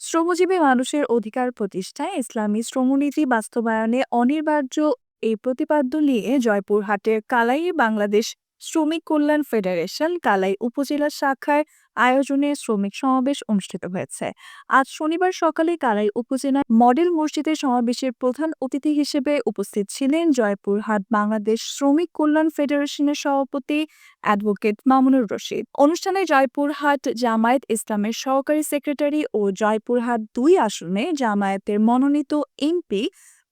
শ্রমজীবী মানুষের অধিকার প্রতিষ্ঠায় ইসলামী শ্রমনীতি বাস্তবায়নে অনিবার্য এই প্রতিপাদ্য নিয়ে জয়পুরহাটের কালাই বাংলাদেশ শ্রমিক কল্যাণ ফেডারেশন কালাই উপজেলা শাখার আয়োজনে শ্রমিক সমাবেশ অনুষ্ঠিত হয়েছে। আজ শনিবার সকালে কালাই উপজেলা মডেল মসজিদের সমাবেশের প্রধান অতিথি হিসেবে উপস্থিত ছিলেন জয়পুরহাট বাংলাদেশ শ্রমিক কল্যাণ ফেডারেশনের সভাপতি অ্যাডভোকেট মামুনুর রশিদ। অনুষ্ঠানে জয়পুরহাট জামায়াত ইসলামের সহকারী সেক্রেটারি ও জয়পুরহাট দুই আসনে জামায়াতের মনোনীত এমপি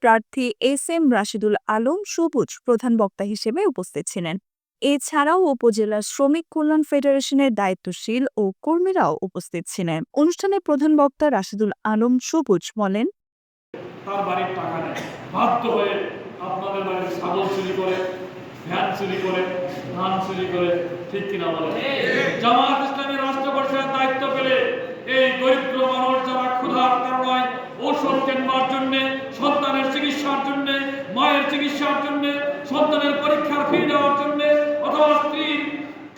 প্রার্থী এস এম রাশিদুল আলম সবুজ প্রধান বক্তা হিসেবে উপস্থিত ছিলেন। এছাড়াও উপজেলা শ্রমিক কল্যাণ ফেডারেশনের দায়িত্বশীল ও কর্মীরাও উপস্থিত ছিলেন। অনুষ্ঠানে প্রধান বক্তা রাশিদুল আলম সবুজ বলেন, তার বাড়ির টাকা বাধ্য হয়ে আপনাদের বাড়ির ছাগল চুরি করে, ভ্যান চুরি করে, ধান চুরি করে, ঠিক কিনা বলে জামাত ইসলামী রাষ্ট্র পরিষদের দায়িত্ব পেলে এই দরিদ্র মানুষ যারা ক্ষুধার কেনবার সন্তানের চিকিৎসার জন্য, মায়ের চিকিৎসার জন্য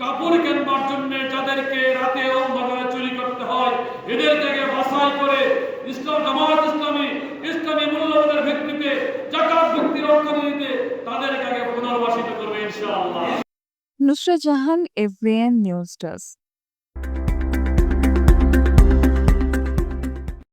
কাপড় কেনবার জন্য যাদেরকে রাতে অন্ধকারে চুরি করতে হয়, এদের থেকে বাসাই করে ইসলাম, জামাত ইসলামী ইসলামী মূল্যবোধের ভিত্তিতে, জাকাত ভিত্তির অর্থনীতিতে তাদেরকে আগে পুনর্বাসিত করবে ইনশাআল্লাহ। Nusrat Jahan, FBN news desk.